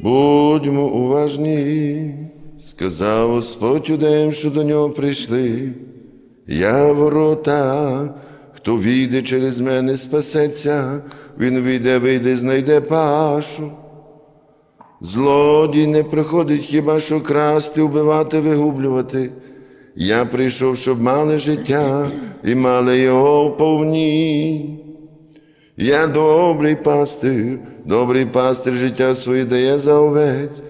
Будьмо уважні, сказав Господь юдеям, що до нього прийшли. Я ворота, хто війде через мене, спасеться, він вийде, вийде, знайде пашу. Злодій не приходить хіба що красти, вбивати, вигублювати. Я прийшов, щоб мали життя і мали його вповні. Я добрий пастир, добрий пастир життя своє дає за овець.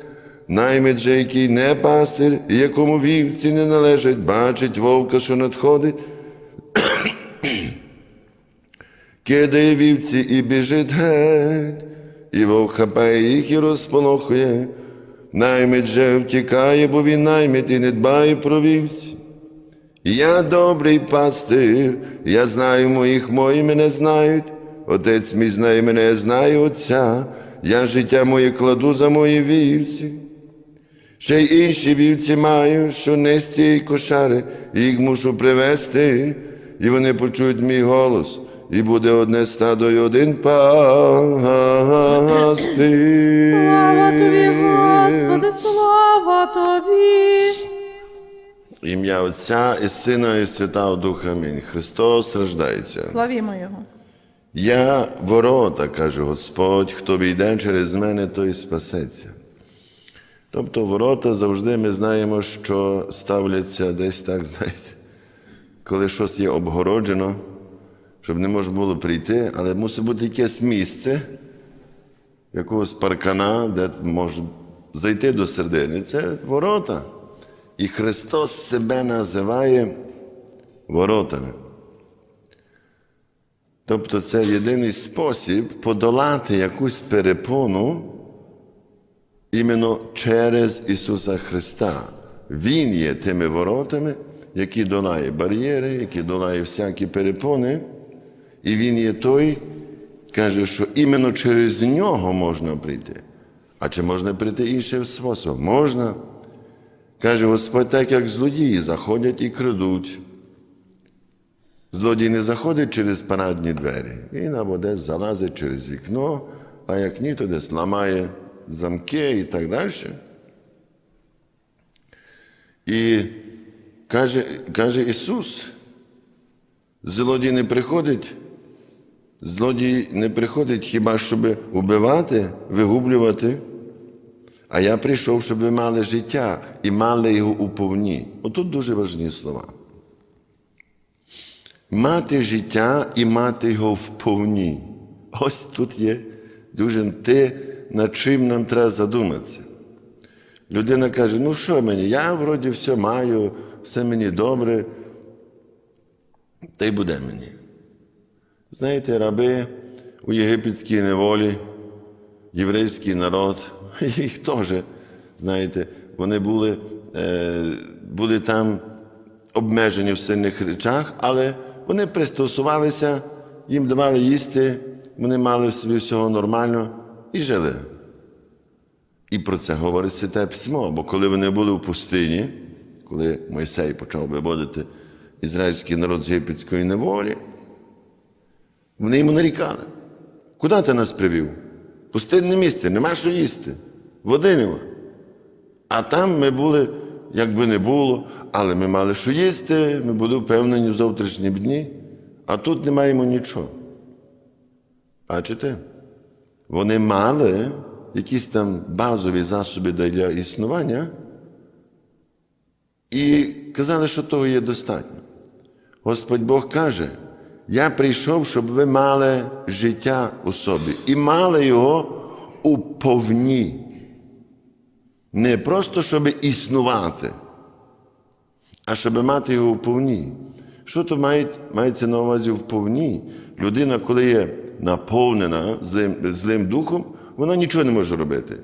Наймит який не пастир, якому вівці не належать, бачить вовка, що надходить, кидає вівці і біжить геть, і вовк хапає їх і розполохує. Наймит втікає, бо він наймит і не дбає про вівці. Я добрий пастир, я знаю моїх, мої мене знають. Отець мій знає мене, я знаю Отця, я життя моє кладу за мої вівці. Ще й інші вівці маю, що не з цієї кошари, їх мушу привезти, і вони почують мій голос, і буде одне стадо і один пастир. Слава тобі, Господи, слава тобі. Ім'я Отця і Сина, і Святого Духа. Амінь. Христос рождається. Славімо Його. Я ворота, каже Господь, хто війде через мене, той спасеться. Тобто ворота завжди ми знаємо, що ставляться десь так, знаєте, коли щось є обгороджено, щоб не можна було прийти, але мусить бути якесь місце, якогось паркана, де можна зайти до середини. Це ворота. І Христос себе називає воротами. Тобто це єдиний спосіб подолати якусь перепону іменно через Ісуса Христа. Він є тими воротами, які долає бар'єри, які долає всякі перепони. І Він є той, каже, що іменно через нього можна прийти. А чи можна прийти іншим способом? Можна. Каже Господь, так як злодії заходять і крадуть. Злодій не заходить через парадні двері. Він або десь залазить через вікно, а як ні, то десь ламає замки і так далі. І каже, каже Ісус, злодій не приходить, злодій не приходить хіба щоб убивати, вигублювати. А я прийшов, щоб ви мали життя і мали його у повні. Отут дуже важні слова. Мати життя і мати його вповні. Ось тут є дуже те, над чим нам треба задуматися. Людина каже: ну що мені, я вроді все маю, все мені добре, та й буде мені. Знаєте, раби у єгипетській неволі, єврейський народ, їх теж, знаєте, вони були, е, були там обмежені в сильних речах, але вони пристосувалися, їм давали їсти, вони мали в собі всього нормально і жили. І про це говорить Святе Письмо. Бо коли вони були в пустині, коли Мойсей почав виводити ізраїльський народ з єгипетської неволі, вони йому нарікали. Куди ти нас привів? Пустинне місце, нема що їсти, води нема. А там ми були, як би не було, але ми мали що їсти, ми були впевнені в завтрашні дні, а тут не маємо нічого. Бачите? Вони мали якісь там базові засоби для існування і казали, що того є достатньо. Господь Бог каже, я прийшов, щоб ви мали життя у собі і мали його у повні. Не просто, щоб існувати, а щоб мати його вповні. Що то має, мається на увазі вповні? Людина, коли є наповнена злим, злим духом, вона нічого не може робити.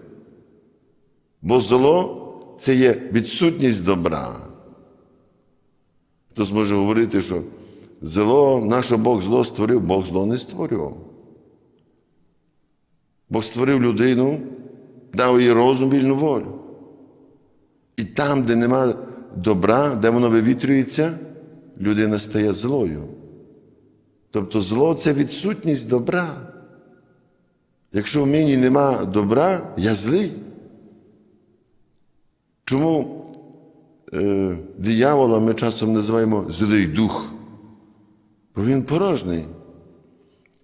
Бо зло це є відсутність добра. Хтось може говорити, що зло, наше Бог зло створив, Бог зло не створював. Бог створив людину, дав їй розум вільну волю. І там, де нема добра, де воно вивітрюється, людина стає злою. Тобто зло це відсутність добра. Якщо в мені нема добра, я злий. Чому е, диявола ми часом називаємо злий дух? Бо він порожній.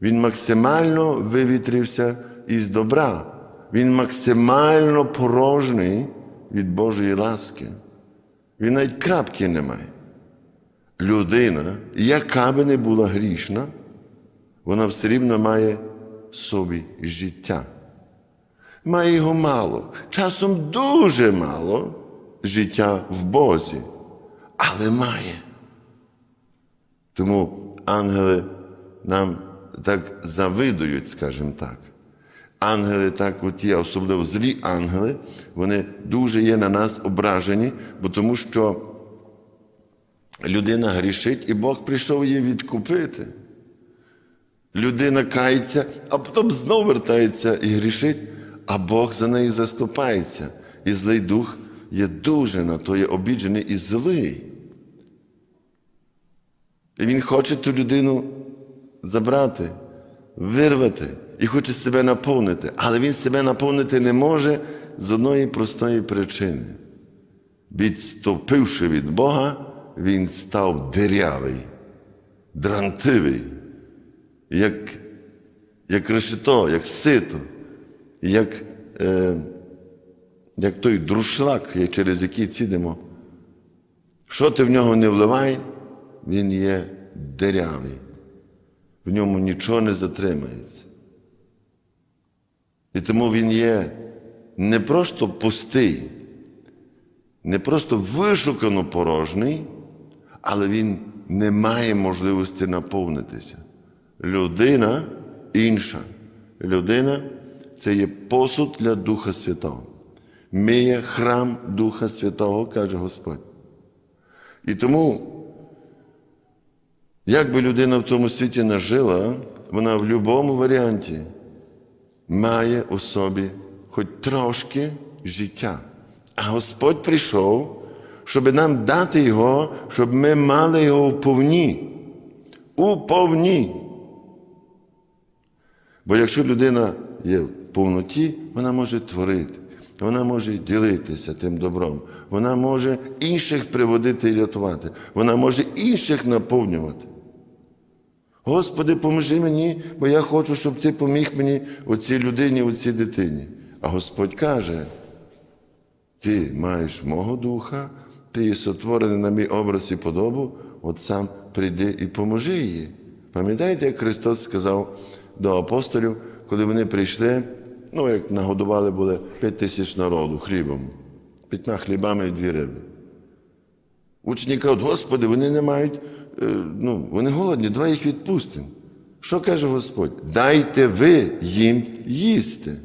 Він максимально вивітрився із добра. Він максимально порожній від Божої ласки. Він навіть крапки не має. Людина, яка би не була грішна, вона все рівно має в собі життя. Має його мало, часом дуже мало життя в Бозі, але має. Тому ангели нам так завидують, скажімо так. Ангели, так, от є, особливо злі ангели, вони дуже є на нас ображені, бо тому що людина грішить, і Бог прийшов її відкупити. Людина кається, а потім знову вертається і грішить, а Бог за неї заступається. І злий дух є дуже на то є обіджений і злий. І він хоче ту людину забрати, вирвати і хоче себе наповнити. Але він себе наповнити не може з одної простої причини. Відступивши від Бога, він став дирявий, дрантивий, як, як решето, як сито, як, е, як той друшлак, через який цідемо. Що ти в нього не вливай, він є дирявий. В ньому нічого не затримається. І тому він є не просто пустий, не просто вишукано порожній, але він не має можливості наповнитися. Людина інша. Людина це є посуд для Духа Святого. Ми є храм Духа Святого, каже Господь. І тому, як би людина в тому світі не жила, вона в будь-якому варіанті має у собі хоч трошки життя. А Господь прийшов, щоб нам дати Його, щоб ми мали його вповні. Уповні. Бо якщо людина є в повноті, вона може творити, вона може ділитися тим добром, вона може інших приводити і рятувати, вона може інших наповнювати. Господи, поможи мені, бо я хочу, щоб ти поміг мені оцій людині, оцій дитині. А Господь каже: ти маєш мого духа, ти є сотворений на мій образ і подобу, от сам прийди і поможи їй. Пам'ятаєте, як Христос сказав до апостолів, коли вони прийшли, ну, як нагодували були п'ять тисяч народу хлібом, п'ятьма хлібами і дві риби. Учні кажуть, Господи, вони не мають, ну, вони голодні, давай їх відпустимо. Що каже Господь? Дайте ви їм їсти.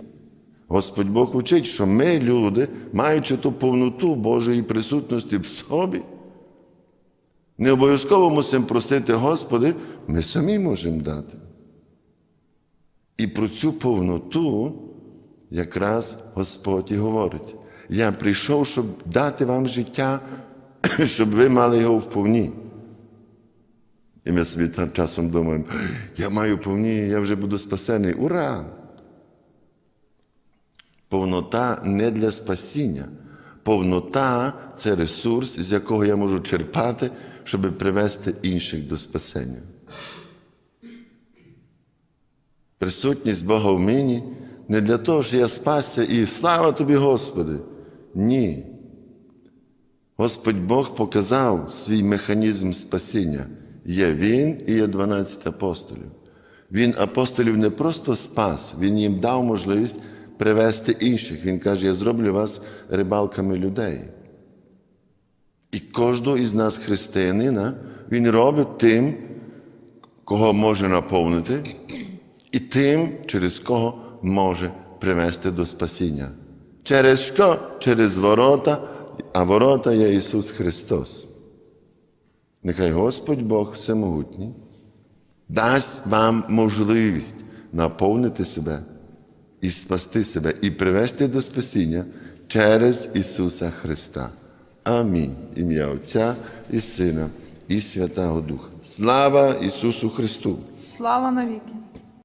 Господь Бог учить, що ми, люди, маючи ту повноту Божої присутності в собі, не обов'язково мусимо просити Господи, ми самі можемо дати. І про цю повноту якраз Господь і говорить. Я прийшов, щоб дати вам життя, щоб ви мали його вповні. І ми собі часом думаємо, я маю повні, я вже буду спасений. Ура! Повнота не для спасіння. Повнота це ресурс, з якого я можу черпати, щоб привести інших до спасення. Присутність Бога в мені не для того, що я спасся і слава тобі, Господи. Ні. Господь Бог показав свій механізм спасіння. Є Він і є 12 апостолів. Він апостолів не просто спас, Він їм дав можливість привести інших. Він каже, я зроблю вас рибалками людей. І кожного із нас, християнина, він робить тим, кого може наповнити, і тим, через кого може привести до спасіння. Через що? Через ворота, а ворота є Ісус Христос. Нехай Господь Бог Всемогутній дасть вам можливість наповнити себе і спасти себе, і привести до спасіння через Ісуса Христа. Амінь. Ім'я Отця і Сина, і Святого Духа. Слава Ісусу Христу! Слава навіки.